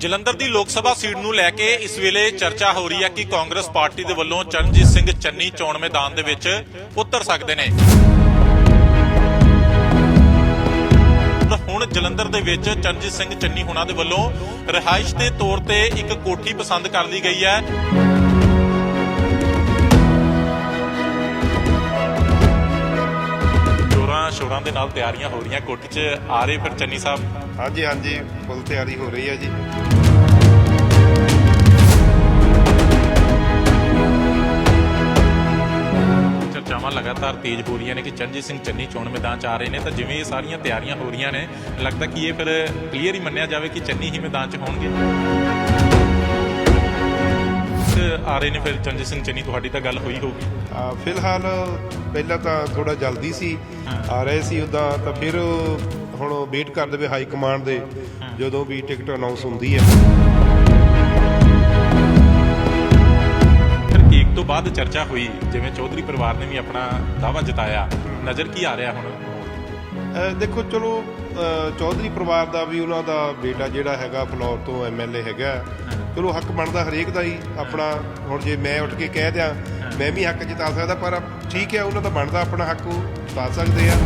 ਜਲੰਧਰ ਦੀ ਲੋਕ ਸਭਾ ਸੀਟ ਨੂੰ ਲੈ ਕੇ ਇਸ ਵੇਲੇ ਚਰਚਾ ਹੋ ਰਹੀ ਹੈ ਕਿ ਕਾਂਗਰਸ ਪਾਰਟੀ ਦੇ ਵੱਲੋਂ ਚਰਨਜੀਤ ਸਿੰਘ ਚੰਨੀ ਚੋਣ ਮੈਦਾਨ ਦੇ ਵਿੱਚ ਉਤਰ ਸਕਦੇ ਨੇ। ਹੁਣ ਜਲੰਧਰ ਦੇ ਵਿੱਚ ਚਰਨਜੀਤ ਸਿੰਘ ਚੰਨੀ ਹੁਣਾਂ ਦੇ ਵੱਲੋਂ ਰਿਹਾਇਸ਼ ਦੇ ਤੌਰ ਤੇ ਇੱਕ ਕੋਠੀ ਪਸੰਦ ਕਰ ਲਈ ਗਈ ਹੈ। ਜੋਰਾਂ ਸ਼ੋਰਾਂ ਦੇ ਨਾਲ ਤਿਆਰੀਆਂ ਹੋ ਰਹੀਆਂ, ਕੋਠੀ 'ਚ ਆ ਰਹੇ ਫਿਰ ਚੰਨੀ ਸਾਹਿਬ। ਹਾਂਜੀ ਹਾਂਜੀ ਫੁੱਲ ਤਿਆਰੀ ਹੋ ਰਹੀ ਹੈ ਜੀ। ਚਰਚਾਵਾਂ ਲਗਾਤਾਰ ਤੇਜ਼ ਹੋ ਰਹੀਆਂ ਨੇ ਕਿ ਚਰਨਜੀਤ ਸਿੰਘ ਚੰਨੀ ਚੋਣ ਮੈਦਾਨ 'ਚ ਆ ਰਹੇ ਨੇ। ਤਾਂ ਜਿਵੇਂ ਇਹ ਸਾਰੀਆਂ ਤਿਆਰੀਆਂ ਹੋ ਰਹੀਆਂ ਨੇ ਲੱਗਦਾ ਕਿ ਇਹ ਫਿਰ ਕਲੀਅਰ ਹੀ ਮੰਨਿਆ ਜਾਵੇ ਕਿ ਚੰਨੀ ਹੀ ਮੈਦਾਨ 'ਚ ਹੋਣਗੇ। ਆ ਰਹੇ ਨੇ ਫਿਰ ਚਰਨਜੀਤ ਸਿੰਘ ਚੰਨੀ ਤੁਹਾਡੀ ਤਾਂ ਗੱਲ ਹੋਈ ਹੋਊਗੀ। ਫਿਲਹਾਲ ਪਹਿਲਾਂ ਤਾਂ ਥੋੜਾ ਜਲਦੀ ਸੀ ਆ ਰਹੇ ਸੀ ਉਦਾਂ ਤਾਂ ਫਿਰ ਹੁਣ ਵੇਟ ਕਰਦੇ ਵੇ ਹਾਈ ਕਮਾਂਡ ਦੇ ਜਦੋਂ ਵੀ ਟਿਕਟ ਅਨਾਉਂਸ ਹੁੰਦੀ ਹੈ। ਫਿਰ ਕੇਕ ਤੋਂ ਬਾਅਦ ਚਰਚਾ ਹੋਈ ਜਿਵੇਂ ਚੌਧਰੀ ਪਰਿਵਾਰ ਨੇ ਵੀ ਆਪਣਾ ਦਾਅਵਾ ਜਤਾਇਆ। ਨਜ਼ਰ ਕੀ ਆ ਰਿਹਾ ਹੁਣ? ਦੇਖੋ ਚਲੋ ਚੌਧਰੀ ਪਰਿਵਾਰ ਦਾ ਵੀ ਉਹਨਾਂ ਦਾ ਬੇਟਾ ਜਿਹੜਾ ਹੈਗਾ ਫਲੋਰ ਤੋਂ ਐਮਐਲਏ ਹੈਗਾ। ਚਲੋ ਹੱਕ ਬਣਦਾ ਹਰੇਕ ਦਾ ਹੀ ਆਪਣਾ ਹੁਣ ਜੇ ਮੈਂ ਉੱਠ ਕੇ ਕਹਿ ਦਿਆਂ ਮੈਂ ਵੀ ਹੱਕ ਜਿਤਾ ਸਕਦਾ ਪਰ ਠੀਕ ਹੈ ਉਹਨਾਂ ਦਾ ਬਣਦਾ ਆਪਣਾ ਹੱਕ ਉਹ ਜਿਤਾ ਸਕਦੇ ਆ।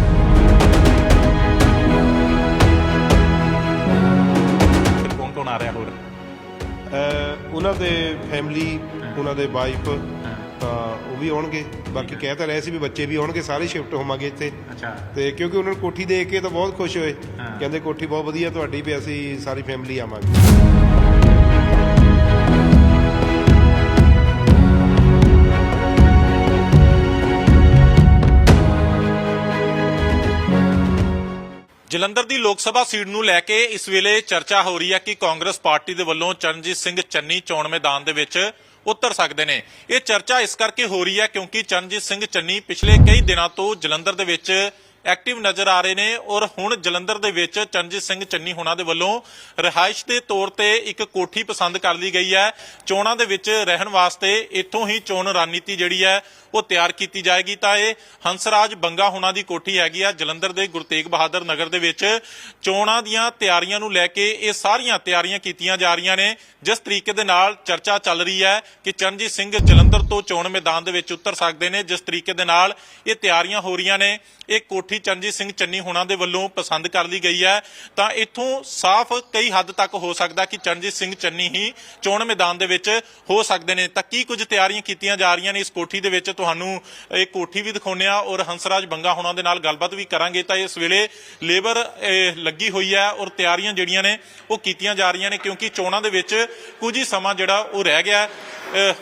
ਫਿਰ ਕੌਣ ਕੌਣ ਆ ਰਿਹਾ ਹੋਰ? ਅਹ ਉਹਨਾਂ ਦੇ ਫੈਮਿਲੀ ਉਹਨਾਂ ਦੇ ਵਾਈਫ ਤਾਂ ਉਹ ਵੀ ਆਉਣਗੇ। ਬਾਕੀ ਕਹਿ ਤਾਂ ਰਹੇ ਸੀ ਵੀ ਬੱਚੇ ਵੀ ਆਉਣਗੇ ਸਾਰੇ ਸ਼ਿਫਟ ਹੋਵਾਂਗੇ ਇੱਥੇ। ਅੱਛਾ। ਤੇ ਕਿਉਂਕਿ ਉਹਨਾਂ ਨੂੰ ਕੋਠੀ ਦੇਖ ਕੇ ਤਾਂ ਬਹੁਤ ਖੁਸ਼ ਹੋਏ। ਕਹਿੰਦੇ ਕੋਠੀ ਬਹੁਤ ਵਧੀਆ ਤੁਹਾਡੀ ਵੀ ਅਸੀਂ ਸਾਰੀ ਫੈਮਿਲੀ ਆਵਾਂਗੇ। ਜਲੰਧਰ ਦੀ ਲੋਕ ਸਭਾ ਸੀਟ ਨੂੰ ਲੈ ਕੇ ਇਸ ਵੇਲੇ ਚਰਚਾ ਹੋ ਰਹੀ ਹੈ ਕਿ ਕਾਂਗਰਸ ਪਾਰਟੀ ਦੇ ਵੱਲੋਂ ਚਰਨਜੀਤ ਸਿੰਘ ਚੰਨੀ ਚੋਣ ਮੈਦਾਨ ਦੇ ਵਿੱਚ ਉਤਰ ਸਕਦੇ ਨੇ। ਇਹ ਚਰਚਾ ਇਸ ਕਰਕੇ ਹੋ ਰਹੀ ਹੈ ਕਿਉਂਕਿ ਚਰਨਜੀਤ ਸਿੰਘ ਚੰਨੀ ਪਿਛਲੇ ਕਈ ਦਿਨਾਂ ਤੋਂ ਜਲੰਧਰ ਦੇ ਵਿੱਚ ਐਕਟਿਵ ਨਜ਼ਰ ਆ ਰਹੇ ਨੇ ਔਰ ਹੁਣ ਜਲੰਧਰ ਦੇ ਵਿੱਚ ਚਰਨਜੀਤ ਸਿੰਘ ਚੰਨੀ ਹੁਣਾਂ ਦੇ ਵੱਲੋਂ ਰਿਹਾਇਸ਼ ਦੇ ਤੌਰ ਤੇ ਇੱਕ ਕੋਠੀ ਪਸੰਦ ਕਰ ਲਈ ਗਈ ਹੈ। ਚੋਣਾਂ ਦੇ ਵਿੱਚ ਰਹਿਣ ਵਾਸਤੇ ਇੱਥੋਂ ਹੀ ਚੋਣ ਰਣਨੀਤੀ ਜਿਹੜੀ ਹੈ ਉਹ ਤਿਆਰ ਕੀਤੀ ਜਾਏਗੀ ਤਾਂ ਇਹ ਹੰਸਰਾਜ ਬੰਗਾ ਹੁਣਾਂ ਦੀ ਕੋਠੀ ਹੈਗੀ ਆ ਜਲੰਧਰ ਦੇ ਗੁਰੂ ਤੇਗ ਬਹਾਦਰ ਨਗਰ ਦੇ ਵਿੱਚ। ਚੋਣਾਂ ਦੀਆਂ ਤਿਆਰੀਆਂ ਨੂੰ ਲੈ ਕੇ ਇਹ ਸਾਰੀਆਂ ਤਿਆਰੀਆਂ ਕੀਤੀਆਂ ਜਾ ਰਹੀਆਂ ਨੇ। ਜਿਸ ਤਰੀਕੇ ਦੇ ਨਾਲ ਚਰਚਾ ਚੱਲ ਰਹੀ ਹੈ ਕਿ ਚਰਨਜੀਤ ਸਿੰਘ ਜਲੰਧਰ ਤੋਂ ਚੋਣ ਮੈਦਾਨ ਦੇ ਵਿੱਚ ਉਤਰ ਸਕਦੇ ਨੇ। ਜਿਸ ਤਰੀਕੇ ਦੇ ਨਾਲ ਇਹ ਤਿਆਰੀਆਂ ਹੋ ਰਹੀਆਂ ਨੇ। ਇਹ ਕੋਠੀ ਚਰਨਜੀਤ ਸਿੰਘ ਚੰਨੀ ਹੁਣਾਂ ਦੇ ਵੱਲੋਂ ਪਸੰਦ ਕਰ ਲਈ ਗਈ ਹੈ। ਤਾਂ ਇੱਥੋਂ ਸਾਫ਼ ਕਈ ਹੱਦ ਤੱਕ ਹੋ ਸਕਦਾ ਕਿ ਚਰਨਜੀਤ ਸਿੰਘ ਚੰਨੀ ਹੀ ਚੋਣ ਮੈਦਾਨ ਦੇ ਵਿੱਚ ਹੋ ਸਕਦੇ ਨੇ। ਤਾਂ ਕੀ ਕੁਝ ਤਿਆਰੀਆਂ ਕੀਤੀਆਂ ਜਾ ਰਹੀਆਂ ਨੇ ਇਸ ਕੋਠੀ ਦੇ ਵਿੱਚ? ਤੁਹਾਨੂੰ ਇਹ ਕੋਠੀ ਵੀ ਦਿਖਾਉਂਦੇ ਆ ਔਰ ਹੰਸਰਾਜ ਬੰਗਾ ਹੋਣਾ ਦੇ ਨਾਲ ਗੱਲਬਾਤ ਵੀ ਕਰਾਂਗੇ। ਤਾਂ ਇਸ ਵੇਲੇ ਲੇਬਰ ਲੱਗੀ ਹੋਈ ਹੈ ਔਰ ਤਿਆਰੀਆਂ ਜਿਹੜੀਆਂ ਨੇ ਉਹ ਕੀਤੀਆਂ ਜਾ ਰਹੀਆਂ ਨੇ ਕਿਉਂਕਿ ਚੋਣਾਂ ਦੇ ਵਿੱਚ ਕੁਝ ਹੀ ਸਮਾਂ ਜਿਹੜਾ ਉਹ ਰਹਿ ਗਿਆ ਹੈ।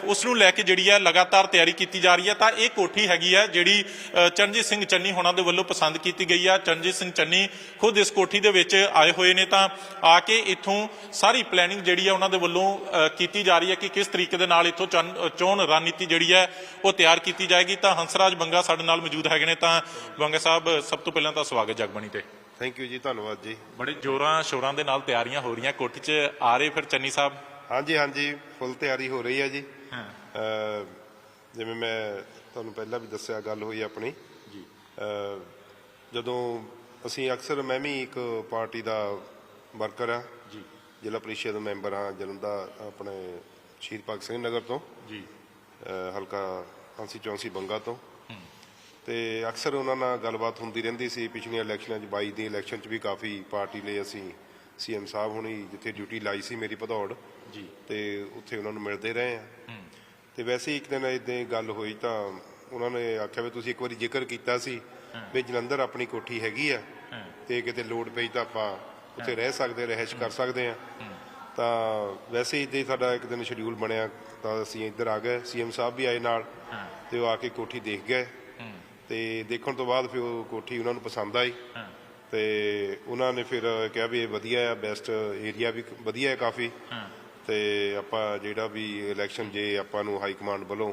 ਉਸ ਨੂੰ ਲੈ ਕੇ ਜਿਹੜੀ ਹੈ ਲਗਾਤਾਰ ਤਿਆਰੀ ਕੀਤੀ ਜਾ ਰਹੀ ਹੈ। ਤਾਂ ਇਹ ਕੋਠੀ ਹੈਗੀ ਹੈ ਜਿਹੜੀ ਚਰਨਜੀਤ ਸਿੰਘ ਚੰਨੀ ਹੋਣਾ ਦੇ ਵੱਲੋਂ ਪਸੰਦ ਕੀਤੀ ਗਈ ਹੈ। ਚਰਨਜੀਤ ਸਿੰਘ ਚੰਨੀ ਖੁਦ ਇਸ ਕੋਠੀ ਦੇ ਵਿੱਚ ਆਏ ਹੋਏ ਨੇ। ਤਾਂ ਆ ਕੇ ਇੱਥੋਂ ਸਾਰੀ ਪਲੈਨਿੰਗ ਜਿਹੜੀ ਹੈ ਉਹਨਾਂ ਦੇ ਵੱਲੋਂ ਕੀਤੀ ਜਾ ਰਹੀ ਹੈ ਕਿ ਕਿਸ ਤਰੀਕੇ ਦੇ ਨਾਲ ਇੱਥੋਂ ਚੋਣ ਰਣਨੀਤੀ ਜਿਹੜੀ ਹੈ ਉਹ ਤਿਆਰ ਕੀਤੀ ਜਾਏਗੀ ਤਾਂ ਹੰਸਰਾਜ ਬੰਗਾ ਸਾਡੇ ਨਾਲ ਮੌਜੂਦ ਹੈਗੇ ਨੇ ਤਾਂ ਬੰਗਾ ਸਾਹਿਬ ਸਭ ਤੋਂ ਪਹਿਲਾਂ ਤਾਂ ਸਵਾਗਤ ਜਗਬਣੀ ਤੇ। ਥੈਂਕ ਯੂ ਜੀ ਧੰਨਵਾਦ ਜੀ। ਬੜੇ ਜੋਰਾਂ ਸ਼ੋਰਾਂ ਦੇ ਨਾਲ ਤਿਆਰੀਆਂ ਹੋ ਰਹੀਆਂ ਕੋਠੀ 'ਚ ਆ ਰਹੇ ਫਿਰ ਚੰਨੀ ਸਾਹਿਬ? ਹਾਂਜੀ ਹਾਂਜੀ ਫੁੱਲ ਤਿਆਰੀ ਹੋ ਰਹੀ ਹੈ ਜੀ। ਹਾਂ। ਜਿਵੇਂ ਮੈਂ ਤੁਹਾਨੂੰ ਪਹਿਲਾਂ ਵੀ ਦੱਸਿਆ ਗੱਲ ਹੋਈ ਆਪਣੀ। ਜੀ। ਜਦੋਂ ਅਸੀਂ ਅਕਸਰ ਮੈਂ ਵੀ ਇੱਕ ਪਾਰਟੀ ਦਾ ਵਰਕਰ ਆ ਜੀ। ਜ਼ਿਲ੍ਹਾ ਪ੍ਰੀਸ਼ਦ ਮੈਂਬਰ ਹਾਂ ਜਲੰਧਰ ਆਪਣੇ ਸ਼ਹੀਦ ਭਗਤ ਸਿੰਘ ਨਗਰ ਤੋਂ। ਜੀ। ਹਲਕਾ ਕਾਂਸੀ ਚੌਂਸੀ ਬੰਗਾ ਤੋਂ। ਤੇ ਅਕਸਰ ਉਹਨਾਂ ਨਾਲ ਗੱਲਬਾਤ ਹੁੰਦੀ ਰਹਿੰਦੀ ਸੀ। ਪਿਛਲੀਆਂ ਇਲੈਕਸ਼ਨਾਂ 'ਚ 22 ਦੀ ਇਲੈਕਸ਼ਨ 'ਚ ਵੀ ਕਾਫੀ ਪਾਰਟੀ ਲਈ ਅਸੀਂ ਸੀਐਮ ਸਾਹਿਬ ਹੁਣੀ ਜਿੱਥੇ ਡਿਊਟੀ ਲਾਈ ਸੀ ਮੇਰੀ ਭਦੌੜ। ਜੀ। ਤੇ ਉੱਥੇ ਉਹਨਾਂ ਨੂੰ ਮਿਲਦੇ ਰਹੇ ਆ ਹੂੰ। ਤੇ ਵੈਸੇ ਹੀ ਇੱਕ ਦਿਨ ਇਦਾਂ ਗੱਲ ਹੋਈ ਤਾਂ ਉਹਨਾਂ ਨੇ ਆਖਿਆ ਵੀ ਤੁਸੀਂ ਇੱਕ ਵਾਰੀ ਜ਼ਿਕਰ ਕੀਤਾ ਸੀ ਵੀ ਜਲੰਧਰ ਆਪਣੀ ਕੋਠੀ ਹੈਗੀ ਆ। ਤੇ ਕਿਤੇ ਲੋਡ ਪਈ ਤਾਂ ਆਪਾਂ ਉੱਥੇ ਰਹਿ ਸਕਦੇ ਰਹਿਸ਼ ਕਰ ਸਕਦੇ ਆ ਤਾਂ ਵੈਸੇ ਹੀ ਸਾਡਾ ਇੱਕ ਦਿਨ ਸ਼ਡਿਊਲ ਬਣਿਆ। ਤਾਂ ਅਸੀਂ ਇੱਧਰ ਆ ਗਏ ਸੀਐਮ ਸਾਹਿਬ ਵੀ ਆਏ ਨਾਲ ਤੇ ਉਹ ਆ ਕੇ ਕੋਠੀ ਦੇਖ ਗਏ। ਤੇ ਦੇਖਣ ਤੋਂ ਬਾਅਦ ਫਿਰ ਉਹ ਕੋਠੀ ਉਹਨਾਂ ਨੂੰ ਪਸੰਦ ਆਈ। ਤੇ ਉਹਨਾਂ ਨੇ ਫਿਰ ਕਿਹਾ ਵੀ ਇਹ ਵਧੀਆ ਹੈ ਬੈਸਟ ਏਰੀਆ ਵੀ ਵਧੀਆ ਹੈ ਕਾਫੀ। ਤੇ ਆਪਾਂ ਜਿਹੜਾ ਵੀ ਇਲੈਕਸ਼ਨ ਜੇ ਆਪਾਂ ਨੂੰ ਹਾਈ ਕਮਾਂਡ ਵੱਲੋਂ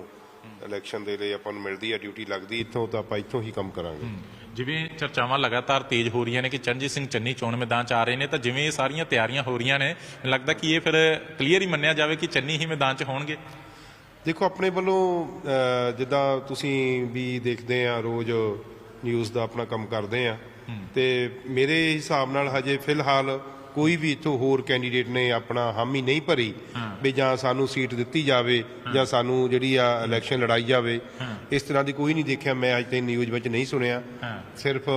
ਇਲੈਕਸ਼ਨ ਦੇ ਲਈ ਆਪਾਂ ਨੂੰ ਮਿਲਦੀ ਹੈ ਡਿਊਟੀ ਲੱਗਦੀ ਇੱਥੋਂ ਤਾਂ ਆਪਾਂ ਇੱਥੋਂ ਹੀ ਕੰਮ ਕਰਾਂਗੇ। ਜਿਵੇਂ ਚਰਚਾਵਾਂ ਲਗਾਤਾਰ ਤੇਜ਼ ਹੋ ਰਹੀਆਂ ਨੇ ਕਿ ਚਰਨਜੀਤ ਸਿੰਘ ਚੰਨੀ ਚੋਣ ਮੈਦਾਨ 'ਚ ਆ ਰਹੇ ਨੇ ਤਾਂ ਜਿਵੇਂ ਇਹ ਸਾਰੀਆਂ ਤਿਆਰੀਆਂ ਹੋ ਰਹੀਆਂ ਨੇ ਮੈਨੂੰ ਲੱਗਦਾ ਕਿ ਇਹ ਫਿਰ ਕਲੀਅਰ ਹੀ ਮੰਨਿਆ ਜਾਵੇ ਕਿ ਚੰਨੀ ਹੀ ਮੈਦਾਨ 'ਚ ਹੋਣਗੇ। ਦੇਖੋ ਆਪਣੇ ਵੱਲੋਂ ਜਿੱਦਾਂ ਤੁਸੀਂ ਵੀ ਦੇਖਦੇ ਆ ਰੋਜ਼ ਨਿਊਜ਼ ਦਾ ਆਪਣਾ ਕੰਮ ਕਰਦੇ ਆ ਤੇ ਮੇਰੇ ਹਿਸਾਬ ਨਾਲ ਹਜੇ ਫਿਲਹਾਲ ਕੋਈ ਵੀ ਇੱਥੋਂ ਹੋਰ ਕੈਂਡੀਡੇਟ ਨੇ ਆਪਣਾ ਹਾਮੀ ਨਹੀਂ ਭਰੀ। ਵੀ ਜਾਂ ਸਾਨੂੰ ਸੀਟ ਦਿੱਤੀ ਜਾਵੇ ਜਾਂ ਸਾਨੂੰ ਜਿਹੜੀ ਆ ਇਲੈਕਸ਼ਨ ਲੜਾਈ ਜਾਵੇ ਇਸ ਤਰ੍ਹਾਂ ਦੀ ਕੋਈ ਨਹੀਂ ਦੇਖਿਆ ਮੈਂ ਅੱਜ ਤੱਕ ਨਿਊਜ਼ ਵਿੱਚ ਨਹੀਂ ਸੁਣਿਆ। ਸਿਰਫ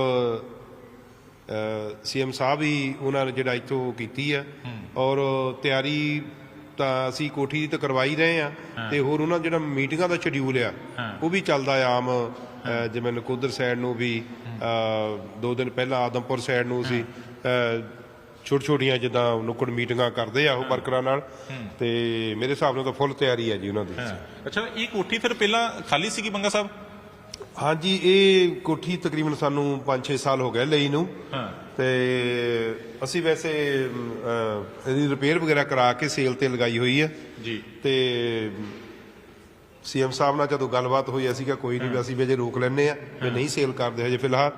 ਸੀਐਮ ਸਾਹਿਬ ਹੀ ਉਹਨਾਂ ਨੇ ਜਿਹੜਾ ਇੱਥੋਂ ਕੀਤੀ ਆ। ਔਰ ਤਿਆਰੀ ਤਾਂ ਅਸੀਂ ਕੋਠੀ ਦੀ ਤਾਂ ਕਰਵਾਈ ਰਹੇ ਆ ਤੇ ਹੋਰ ਉਹਨਾਂ ਜਿਹੜਾ ਮੀਟਿੰਗਾਂ ਦਾ ਸ਼ਡਿਊਲ ਆ ਉਹ ਵੀ ਚੱਲਦਾ ਆਮ ਜਿਵੇਂ ਨਕੋਦਰ ਸਾਈਡ ਨੂੰ ਵੀ ਦੋ ਦਿਨ ਪਹਿਲਾਂ ਆਦਮਪੁਰ ਸਾਈਡ ਨੂੰ ਸੀ। ਛੋਟ ਛੋਟੀਆਂ ਜਿੱਦਾਂ ਨੁੱਕੜ ਮੀਟਿੰਗਾਂ ਕਰਦੇ ਆ ਉਹ ਵਰਕਰਾਂ ਨਾਲ ਤੇ ਮੇਰੇ ਹਿਸਾਬ ਨਾਲ ਤਾਂ ਫੁੱਲ ਤਿਆਰੀ ਆ ਜੀ ਉਹਨਾਂ ਦੀ। ਅੱਛਾ ਇਹ ਕੋਠੀ ਫਿਰ ਪਹਿਲਾਂ ਖਾਲੀ ਸੀਗੀ ਬੰਗਾ ਸਾਹਿਬ? ਹਾਂਜੀ ਇਹ ਕੋਠੀ ਤਕਰੀਬਨ ਸਾਨੂੰ 5-6 ਸਾਲ ਹੋ ਗਏ ਲਈ ਨੂੰ। ਹਾਂ। ਤੇ ਅਸੀਂ ਵੈਸੇ ਇਹਦੀ ਰਿਪੇਅਰ ਵਗੈਰਾ ਕਰਾ ਕੇ ਸੇਲ ਤੇ ਲਗਾਈ ਹੋਈ ਹੈ ਜੀ। ਤੇ ਸੀਐਮ ਸਾਹਿਬ ਨਾਲ ਜਦੋਂ ਗੱਲਬਾਤ ਹੋਈ ਅਸੀਂ ਕਿਹਾ ਕੋਈ ਨਹੀਂ ਵੀ ਅਸੀਂ ਵੀ ਅਜੇ ਰੋਕ ਲੈਨੇ ਆ ਵੀ ਨਹੀਂ ਸੇਲ ਕਰਦੇ ਹਜੇ ਫਿਲਹਾਲ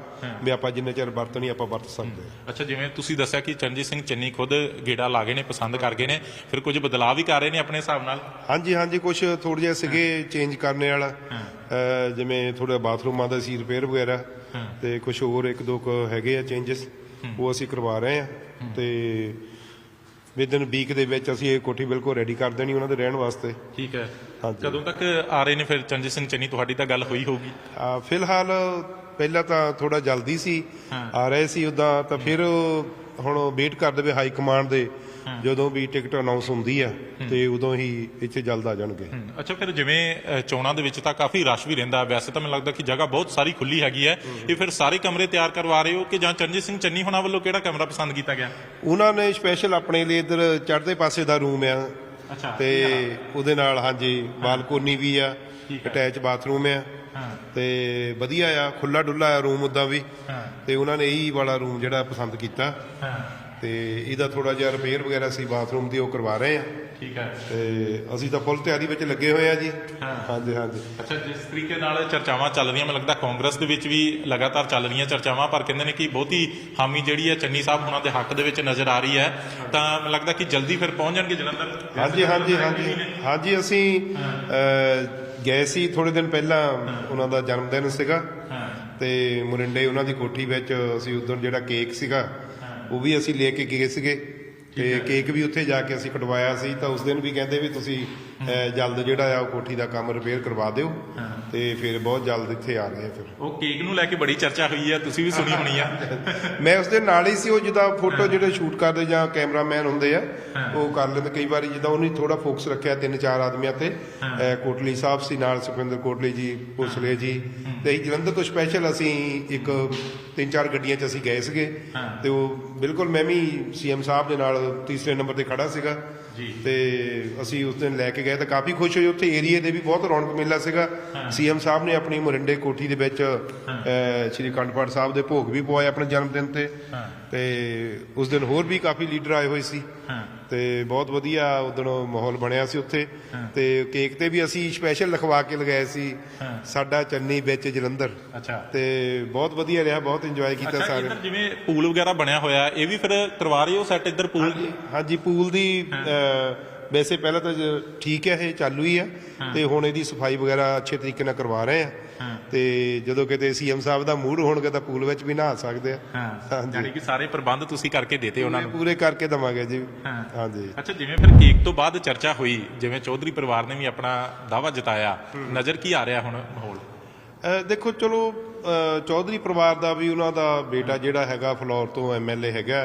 ਵੀ ਆਪਾਂ ਜਿੰਨੇ ਚਿਰ ਵਰਤਣੀ ਆਪਾਂ ਵਰਤ ਸਕਦੇ ਹਾਂ। ਅੱਛਾ ਜਿਵੇਂ ਤੁਸੀਂ ਦੱਸਿਆ ਕਿ ਚਰਨਜੀਤ ਸਿੰਘ ਚੰਨੀ ਖੁਦ ਗੇੜਾ ਲਾ ਗਏ ਨੇ ਪਸੰਦ ਕਰ ਗਏ ਨੇ ਫਿਰ ਕੁਝ ਬਦਲਾਅ ਵੀ ਕਰ ਰਹੇ ਨੇ ਆਪਣੇ ਹਿਸਾਬ ਨਾਲ? ਹਾਂਜੀ ਹਾਂਜੀ ਕੁਝ ਥੋੜੇ ਜਿਹਾ ਸੀਗੇ ਚੇਂਜ ਕਰਨੇ ਵਾਲਾ। ਜਿਵੇਂ ਥੋੜਾ ਬਾਥਰੂਮਾਂ ਦਾ ਸੀ ਰਿਪੇਅਰ ਵਗੈਰਾ ਤੇ ਕੁਝ ਹੋਰ ਇੱਕ ਦੋ ਕੁ ਹੈਗੇ ਆ ਚੇਂਜਸ ਉਹ ਅਸੀਂ ਕਰਵਾ ਰਹੇ ਆ ਤੇ ਵਿਦਨ ਵੀਕ ਦੇ ਵਿੱਚ ਅਸੀਂ ਇਹ ਕੋਠੀ ਬਿਲਕੁਲ ਰੈਡੀ ਕਰ ਦੇਣੀ ਉਹਨਾਂ ਦੇ ਰਹਿਣ ਵਾਸਤੇ। ਠੀਕ ਹੈ। ਹਾਂਜੀ। ਕਦੋਂ ਤੱਕ ਆ ਰਹੇ ਨੇ ਫਿਰ ਚਰਨਜੀਤ ਸਿੰਘ ਚੰਨੀ ਤੁਹਾਡੀ ਤਾਂ ਗੱਲ ਹੋਈ ਹੋਊਗੀ। ਆ, ਫਿਲਹਾਲ ਪਹਿਲਾਂ ਤਾਂ ਥੋੜਾ ਜਲਦੀ ਸੀ। ਆ ਰਹੇ ਸੀ ਉਦਾਂ ਤਾਂ ਫਿਰ ਹੁਣ ਵੇਟ ਕਰਦੇ ਵੇ ਹਾਈ ਕਮਾਂਡ ਦੇ। ਜਦੋਂ ਵੀ ਟਿਕਟ ਅਨਾਉਂਸ ਹੁੰਦੀ ਆ ਤੇ ਉਦੋਂ ਹੀ ਇੱਥੇ ਜਲਦ ਆ ਜਾਣਗੇ। ਅੱਛਾ ਫਿਰ ਜਿਵੇਂ ਚੋਣਾਂ ਦੇ ਵਿੱਚ ਤਾਂ ਕਾਫੀ ਰਸ਼ ਵੀ ਰਹਿੰਦਾ। ਵੈਸੇ ਤਾਂ ਮੈਨੂੰ ਲੱਗਦਾ ਕਿ ਜਗ੍ਹਾ ਬਹੁਤ ਸਾਰੀ ਖੁੱਲੀ ਹੈਗੀ ਹੈ। ਇਹ ਫਿਰ ਸਾਰੇ ਕਮਰੇ ਤਿਆਰ ਕਰਵਾ ਰਹੇ ਹੋ ਕਿ ਜਾਂ ਚਰਨਜੀਤ ਸਿੰਘ ਚੰਨੀ ਹੋਣਾ ਵੱਲੋਂ ਕਿਹੜਾ ਕਮਰਾ ਪਸੰਦ ਕੀਤਾ ਗਿਆ? ਉਹਨਾਂ ਨੇ ਸਪੈਸ਼ਲ ਆਪਣੇ ਲਈ ਇਧਰ ਚੜ੍ਹਦੇ ਪਾਸੇ ਦਾ ਰੂਮ ਆ। ਅੱਛਾ। ਤੇ ਉਹਦੇ ਨਾਲ ਹਾਂਜੀ ਬਾਲਕੋਨੀ ਵੀ ਆ ਅਟੈਚ ਬਾਥਰੂਮ ਆ। ਤੇ ਵਧੀਆ ਆ ਖੁੱਲਾ ਡੁੱਲਾ ਆ ਰੂਮ ਉਦਾਂ ਵੀ। ਤੇ ਉਹਨਾਂ ਨੇ ਇਹੀ ਵਾਲਾ ਰੂਮ ਜਿਹੜਾ ਪਸੰਦ ਕੀਤਾ। ਹਾਂ। ਤੇ ਇਹਦਾ ਥੋੜਾ ਜਿਹਾ ਰਿਪੇਅਰ ਵਗੈਰਾ ਸੀ ਬਾਥਰੂਮ ਦੀ ਉਹ ਕਰਵਾ ਰਹੇ ਆ ਠੀਕ ਹੈ। ਤੇ ਅਸੀਂ ਤਾਂ ਫੁੱਲ ਤਿਆਰੀ ਵਿੱਚ ਲੱਗੇ ਹੋਏ ਆ ਜੀ। ਹਾਂਜੀ ਹਾਂਜੀ। ਅੱਛਾ ਜਿਸ ਤਰੀਕੇ ਨਾਲ ਚਰਚਾਵਾਂ ਚੱਲ ਰਹੀਆਂ ਮੈਨੂੰ ਲੱਗਦਾ ਕਾਂਗਰਸ ਦੇ ਵਿੱਚ ਵੀ ਲਗਾਤਾਰ ਚੱਲ ਰਹੀਆਂ ਚਰਚਾਵਾਂ ਪਰ ਕਹਿੰਦੇ ਨੇ ਕਿ ਬਹੁਤੀ ਹਾਮੀ ਜਿਹੜੀ ਹੈ ਚੰਨੀ ਸਾਹਿਬ ਉਹਨਾਂ ਦੇ ਹੱਕ ਦੇ ਵਿੱਚ ਨਜ਼ਰ ਆ ਰਹੀ ਹੈ। ਤਾਂ ਮੈਨੂੰ ਲੱਗਦਾ ਕਿ ਜਲਦੀ ਫਿਰ ਪਹੁੰਚ ਜਾਣਗੇ ਜਲੰਧਰ। ਹਾਂਜੀ ਹਾਂਜੀ ਹਾਂਜੀ। ਹਾਂਜੀ ਅਸੀਂ ਗਏ ਸੀ ਥੋੜੇ ਦਿਨ ਪਹਿਲਾਂ ਉਹਨਾਂ ਦਾ ਜਨਮ ਦਿਨ ਸੀਗਾ ਤੇ ਮੁਰਿੰਡੇ ਉਹਨਾਂ ਦੀ ਕੋਠੀ ਵਿੱਚ ਅਸੀਂ ਉਦੋਂ ਜਿਹੜਾ ਕੇਕ ਸੀਗਾ ਉਹ ਵੀ ਅਸੀਂ ਲੈ ਕੇ ਗਏ ਸੀਗੇ ਤੇ ਕੇਕ ਵੀ ਉੱਥੇ ਜਾ ਕੇ ਅਸੀਂ ਕਟਵਾਇਆ ਸੀ ਤਾਂ ਉਸ ਦਿਨ ਵੀ ਕਹਿੰਦੇ ਵੀ ਤੁਸੀਂ ਜਲਦ ਜਿਹੜਾ ਆ ਉਹ ਕੋਠੀ ਦਾ ਕੰਮ ਰਿਪੇਅਰ ਕਰਵਾ ਦਿਓ ਤੇ ਫਿਰ ਬਹੁਤ ਜਲਦ ਇੱਥੇ ਆ ਰਹੇ ਆ ਫਿਰ। ਉਹ ਕੇਕ ਨੂੰ ਲੈ ਕੇ ਬੜੀ ਚਰਚਾ ਹੋਈ ਹੈ ਤੁਸੀਂ ਵੀ ਸੁਣੀ ਹੋਣੀ ਆ। ਮੈਂ ਉਸ ਦੇ ਨਾਲ ਹੀ ਸੀ ਉਹ ਜਿੱਦਾਂ ਫੋਟੋ ਜਿਹੜੇ ਸ਼ੂਟ ਕਰਦੇ ਜਾਂ ਕੈਮਰਾਮੈਨ ਹੁੰਦੇ ਆ ਉਹ ਕਰ ਲੈਂਦੇ। ਕਈ ਵਾਰੀ ਜਿੱਦਾਂ ਉਹਨੇ ਥੋੜਾ ਫੋਕਸ ਰੱਖਿਆ ਤਿੰਨ ਚਾਰ ਆਦਮੀਆਂ ਤੇ ਕੋਟਲੀ ਸਾਹਿਬ ਸੀ ਨਾਲ ਸੁਖਵਿੰਦਰ ਕੋਟਲੀ ਜੀ ਭੋਸਲੇ ਜੀ ਤੇ ਜਲੰਧਰ ਤੋਂ ਸਪੈਸ਼ਲ ਅਸੀਂ ਇੱਕ ਤਿੰਨ ਚਾਰ ਗੱਡੀਆਂ 'ਚ ਅਸੀਂ ਗਏ ਸੀਗੇ ਤੇ ਉਹ ਬਿਲਕੁਲ ਮੈਂ ਵੀ ਸੀਐਮ ਸਾਹਿਬ ਦੇ ਨਾਲ ਤੀਸਰੇ ਨੰਬਰ ਤੇ ਖੜਾ ਸੀਗਾ। ਜੀ। ਤੇ ਅਸੀਂ ਉਸ ਦਿਨ ਲੈ ਕੇ ਗਏ ਤਾਂ ਕਾਫੀ ਖੁਸ਼ ਹੋਏ। ਉੱਥੇ ਏਰੀਏ ਦੇ ਵੀ ਬਹੁਤ ਰੌਣਕ ਮੇਲਾ ਸੀਗਾ। ਸੀਐਮ ਸਾਹਿਬ ਨੇ ਆਪਣੀ ਮੁਰਿੰਡੇ ਕੋਠੀ ਦੇ ਵਿੱਚ ਸ਼੍ਰੀ ਕੰਡਪਾੜ ਸਾਹਿਬ ਦੇ ਭੋਗ ਵੀ ਪਵਾਏ ਆਪਣੇ ਜਨਮ ਦਿਨ ਤੇ। ਤੇ ਉਸ ਦਿਨ ਹੋਰ ਵੀ ਕਾਫੀ ਲੀਡਰ ਆਏ ਹੋਏ ਸੀ। ਹਾਂ। ਤੇ ਬਹੁਤ ਵਧੀਆ ਉਦੋਂ ਮਾਹੌਲ ਬਣਿਆ ਸੀ ਉੱਥੇ। ਤੇ ਕੇਕ ਤੇ ਵੀ ਅਸੀਂ ਸਪੈਸ਼ਲ ਲਿਖਵਾ ਕੇ ਲਗਾਏ ਸੀ। ਸਾਡਾ ਚੰਨੀ ਵਿੱਚ ਜਲੰਧਰ। ਅੱਛਾ। ਤੇ ਬਹੁਤ ਵਧੀਆ ਰਿਹਾ ਬਹੁਤ ਇੰਜੋਏ ਕੀਤਾ ਸਾਰੇ। ਜਿਵੇਂ ਪੂਲ ਵਗੈਰਾ ਬਣਿਆ ਹੋਇਆ ਇਹ ਵੀ ਫਿਰ ਕਰਵਾ ਰਹੇ ਹੋ ਸੈੱਟ ਇੱਧਰ ਪੂਲ? ਹਾਂਜੀ ਪੂਲ ਦੀ ਵੈਸੇ ਪਹਿਲਾਂ ਤਾਂ ਜ- ਠੀਕ ਹੈ ਇਹ ਚਾਲੂ ਹੀ ਆ ਤੇ ਹੁਣ ਇਹਦੀ ਸਫ਼ਾਈ ਵਗੈਰਾ ਅੱਛੇ ਤਰੀਕੇ ਨਾਲ ਕਰਵਾ ਰਹੇ ਆ। ਤੇ ਜਦੋਂ ਕਿਤੇ ਸੀਐਮ ਸਾਹਿਬ ਦਾ ਮੂਡ ਹੋਣਗੇ ਤਾਂ ਪੂਲ ਵਿੱਚ ਵੀ ਨਹਾ ਸਕਦੇ ਆ। ਹਾਂ। ਹਾਂਜੀ। ਯਾਨੀ ਕਿ ਸਾਰੇ ਪ੍ਰਬੰਧ ਤੁਸੀਂ ਕਰਕੇ ਦੇਤੇ ਉਹਨਾਂ ਨੂੰ। ਪੂਰੇ ਕਰਕੇ ਦਵਾਂਗੇ ਜੀ। ਹਾਂ। ਹਾਂਜੀ। ਅੱਛਾ ਜਿਵੇਂ ਫਿਰ ਕੇਕ ਤੋਂ ਬਾਅਦ ਚਰਚਾ ਹੋਈ ਜਿਵੇਂ ਚੌਧਰੀ ਪਰਿਵਾਰ ਨੇ ਵੀ ਆਪਣਾ ਦਾਵਾ ਜਤਾਇਆ ਨਜ਼ਰ ਕੀ ਆ ਰਿਹਾ ਹੁਣ ਮਾਹੌਲ? ਦੇਖੋ ਚਲੋ ਚੌਧਰੀ ਪਰਿਵਾਰ ਦਾ ਵੀ ਉਹਨਾਂ ਦਾ ਬੇਟਾ ਜਿਹੜਾ ਹੈਗਾ ਫਲੋਰ ਤੋਂ ਐਮਐਲਏ ਹੈਗਾ।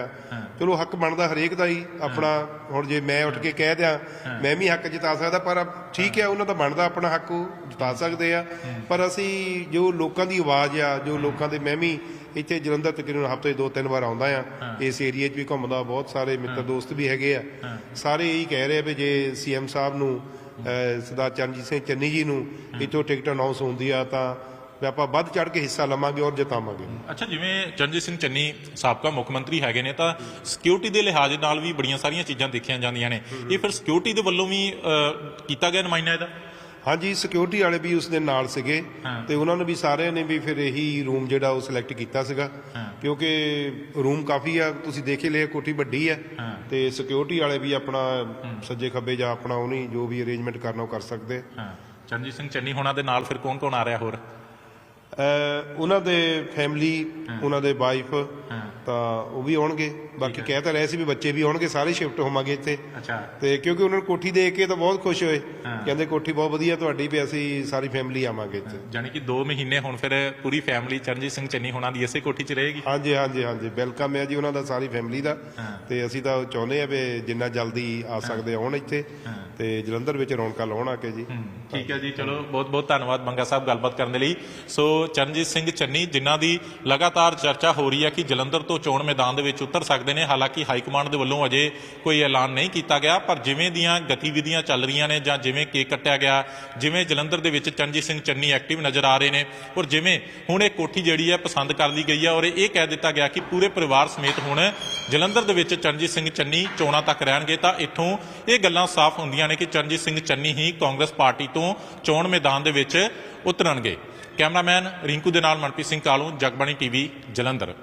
ਚਲੋ ਹੱਕ ਬਣਦਾ ਹਰੇਕ ਦਾ ਹੀ ਆਪਣਾ ਹੁਣ ਜੇ ਮੈਂ ਉੱਠ ਕੇ ਕਹਿ ਦਿਆਂ ਮੈਂ ਵੀ ਹੱਕ ਜਿਤਾ ਸਕਦਾ ਪਰ ਠੀਕ ਹੈ ਉਹਨਾਂ ਦਾ ਬਣਦਾ ਆਪਣਾ ਹੱਕ ਉਹ ਜਿਤਾ ਸਕਦੇ ਆ। ਪਰ ਅਸੀਂ ਜੋ ਲੋਕਾਂ ਦੀ ਆਵਾਜ਼ ਆ ਜੋ ਲੋਕਾਂ ਦੇ ਮੈਂ ਵੀ ਇੱਥੇ ਜਲੰਧਰ ਤਕਰੀਬਨ ਹਫ਼ਤੇ ਦੋ ਤਿੰਨ ਵਾਰ ਆਉਂਦਾ ਆ। ਇਸ ਏਰੀਆ 'ਚ ਵੀ ਘੁੰਮਦਾ ਬਹੁਤ ਸਾਰੇ ਮਿੱਤਰ ਦੋਸਤ ਵੀ ਹੈਗੇ ਆ। ਸਾਰੇ ਇਹੀ ਕਹਿ ਰਹੇ ਆ ਵੀ ਜੇ ਸੀਐਮ ਸਾਹਿਬ ਨੂੰ ਸਰਦਾਰ ਚਰਨਜੀਤ ਸਿੰਘ ਚੰਨੀ ਜੀ ਨੂੰ ਇੱਥੋਂ ਟਿਕਟ ਅਨਾਉਂਸ ਹੁੰਦੀ ਆ ਤਾਂ ਵੀ ਆਪਾਂ ਵੱਧ ਚੜ ਕੇ ਹਿੱਸਾ ਲਵਾਂਗੇ ਔਰ ਜਿਤਾਵਾਂਗੇ। ਅੱਛਾ ਜਿਵੇਂ ਚਰਨਜੀਤ ਸਿੰਘ ਚੰਨੀ ਸਾਬਕਾ ਮੁੱਖ ਮੰਤਰੀ ਹੈਗੇ ਨੇ ਤਾਂ ਸਿਕਿਉਰਿਟੀ ਦੇ ਲਿਹਾਜ਼ ਨਾਲ ਵੀ ਬੜੀਆਂ ਸਾਰੀਆਂ ਚੀਜ਼ਾਂ ਦੇਖੀਆਂ ਜਾਂਦੀਆਂ ਨੇ। ਇਹ ਫਿਰ ਸਿਕਿਉਰਿਟੀ ਦੇ ਵੱਲੋਂ ਵੀ ਕੀਤਾ ਗਿਆ ਨੁਮਾਇੰਦਾ ਇਹਦਾ? ਹਾਂਜੀ ਸਿਕਿਉਰਿਟੀ ਵਾਲੇ ਵੀ ਉਸ ਦੇ ਨਾਲ ਸੀਗੇ। ਤੇ ਉਹਨਾਂ ਨੇ ਵੀ ਸਾਰਿਆਂ ਨੇ ਵੀ ਫਿਰ ਇਹੀ ਰੂਮ ਜਿਹੜਾ ਉਹ ਸਿਲੈਕਟ ਕੀਤਾ ਸੀਗਾ। ਕਿਉਂਕਿ ਰੂਮ ਕਾਫੀ ਆ ਤੁਸੀਂ ਦੇਖ ਹੀ ਲਿਆ ਕੋਠੀ ਵੱਡੀ ਆ। ਤੇ ਸਿਕਿਉਰਿਟੀ ਵਾਲੇ ਵੀ ਆਪਣਾ ਸੱਜੇ ਖੱਬੇ ਜਾਂ ਆਪਣਾ ਉਹਨੀ ਜੋ ਵੀ ਅਰੇਂਜਮੈਂਟ ਕਰਨਾ ਉਹ ਕਰ ਸਕਦੇ ਚਰਨਜੀਤ ਸਿੰਘ ਚੰਨੀ ਹੋਣਾ ਦੇ ਨਾਲ ਫਿਰ ਕੌਣ ਕੌਣ ਆ ਰਿਹਾ ਹੋਰ? ਉਹਨਾਂ ਦੇ ਫੈਮਿਲੀ ਉਹਨਾਂ ਦੇ ਵਾਈਫ ਤਾਂ ਉਹ ਵੀ ਆਉਣਗੇ। ਬਾਕੀ ਕਹਿ ਤਾਂ ਰਹੇ ਸੀ ਵੀ ਬੱਚੇ ਵੀ ਆਉਣਗੇ ਸਾਰੇ ਸ਼ਿਫਟ ਹੋਵਾਂਗੇ ਇੱਥੇ। ਅੱਛਾ। ਤੇ ਕਿਉਂਕਿ ਉਹਨਾਂ ਨੂੰ ਕੋਠੀ ਦੇਖ ਕੇ ਤਾਂ ਬਹੁਤ ਖੁਸ਼ ਹੋਏ। ਕਹਿੰਦੇ ਕੋਠੀ ਬਹੁਤ ਵਧੀਆ ਤੁਹਾਡੀ ਵੀ ਅਸੀਂ ਸਾਰੀ ਫੈਮਿਲੀ ਆਵਾਂਗੇ ਇੱਥੇ। ਜਾਣੀ ਕਿ 2 ਮਹੀਨੇ ਹੁਣ ਫਿਰ ਪੂਰੀ ਫੈਮਿਲੀ ਚਰਨਜੀਤ ਸਿੰਘ ਚੰਨੀ ਹੋਣਾ ਦੀ ਇਸੇ ਕੋਠੀ 'ਚ ਰਹੇਗੀ। ਹਾਂਜੀ ਹਾਂਜੀ ਹਾਂਜੀ। ਵੈਲਕਮ ਹੈ ਜੀ ਉਹਨਾਂ ਦਾ ਸਾਰੀ ਫੈਮਿਲੀ ਦਾ। ਤੇ ਅਸੀਂ ਤਾਂ ਚਾਹੁੰਦੇ ਆ ਵੀ ਜਿੰਨਾ ਜਲਦੀ ਆ ਸਕਦੇ ਆਉਣ ਇੱਥੇ। ਤੇ ਜਲੰਧਰ ਵਿੱਚ ਰੌਣਕਾਂ ਲਾਉਣ ਆ ਕੇ ਜੀ। ਠੀਕ ਹੈ ਜੀ। ਚਲੋ ਬਹੁਤ ਬਹੁਤ ਧੰਨਵਾਦ ਮੰਗਾ ਸਾਹਿਬ ਗੱਲਬਾਤ ਕਰਨ ਦੇ ਲਈ। ਸੋ ਚਰਨਜੀਤ ਸਿੰਘ ਚੰਨੀ ਜਿਨ੍ਹਾਂ ਦੀ ਲਗਾਤਾਰ ਚਰਚਾ ਹੋ ਰਹੀ ਹੈ ਕਿ ਜਲੰਧਰ ਤੋਂ ਚੋਣ ਮੈਦਾਨ ਦੇ ਵਿੱਚ ਉਤਰ ਸਕਦੇ ਨੇ। ਹਾਲਾਂਕਿ ਹਾਈ ਕਮਾਂਡ ਦੇ ਵੱਲੋਂ ਅਜੇ ਕੋਈ ਐਲਾਨ ਨਹੀਂ ਕੀਤਾ ਗਿਆ, ਪਰ ਜਿਵੇਂ ਦੀਆਂ ਗਤੀਵਿਧੀਆਂ ਚੱਲ ਰਹੀਆਂ ਨੇ ਜਾਂ ਜਿਵੇਂ ਕੇਕ ਕੱਟਿਆ ਗਿਆ, ਜਿਵੇਂ ਜਲੰਧਰ ਦੇ ਵਿੱਚ ਚਰਨਜੀਤ ਸਿੰਘ ਚੰਨੀ ਐਕਟਿਵ ਨਜ਼ਰ ਆ ਰਹੇ ਨੇ ਔਰ ਜਿਵੇਂ ਹੁਣ ਇਹ ਕੋਠੀ ਜਿਹੜੀ ਹੈ ਪਸੰਦ ਕਰ ਲਈ ਗਈ ਹੈ ਔਰ ਇਹ ਕਹਿ ਦਿੱਤਾ ਗਿਆ ਕਿ ਪੂਰੇ ਪਰਿਵਾਰ ਸਮੇਤ ਹੁਣ ਜਲੰਧਰ ਦੇ ਵਿੱਚ ਚਰਨਜੀਤ ਸਿੰਘ ਚੰਨੀ ਚੋਣਾਂ ਤੱਕ ਰਹਿਣਗੇ ਤਾਂ ਇੱਥੋਂ ਇਹ ਗੱਲਾਂ ਸਾਫ਼ ਹੁੰਦੀਆਂ ਨੇ ਕਿ ਚਰਨਜੀਤ ਸਿੰਘ ਚੰਨੀ ਹੀ ਕਾਂਗਰਸ ਪਾਰਟੀ ਤੋਂ ਚੋਣ ਮੈਦਾਨ ਦੇ ਵਿੱਚ ਉਤਰਨਗੇ। ਕੈਮਰਾਮੈਨ ਰਿੰਕੂ ਦੇ ਨਾਲ ਮਨਪ੍ਰੀਤ ਸਿੰਘ ਕਾਲੂ, ਜਗਬਾਣੀ ਟੀਵੀ, ਜਲੰਧਰ।